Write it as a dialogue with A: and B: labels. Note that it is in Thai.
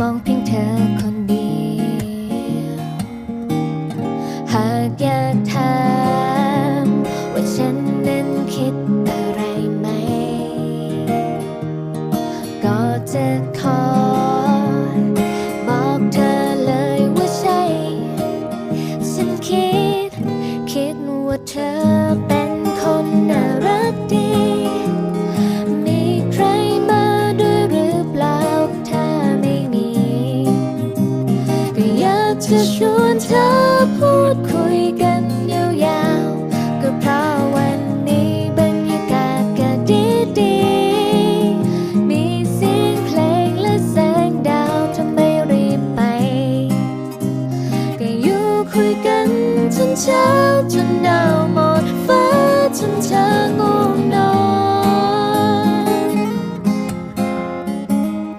A: มองเพียงเธอคนเดียว หากอยากถามว่าฉันนั้นคิดอะไรไหม ก็จะขอ บอกเธอเลยว่าใช่ ฉันคิด คิดว่าเธอเป็นคนน่ารั จะชวนเธอพูดคุยกันยาวๆ ก็เพราะวันนี้บรรยากาศก็ดีๆ มีเสียงเพลงและแสงดาวทำไมรีบไป ก็อยู่คุยกันจนเช้าจนดึก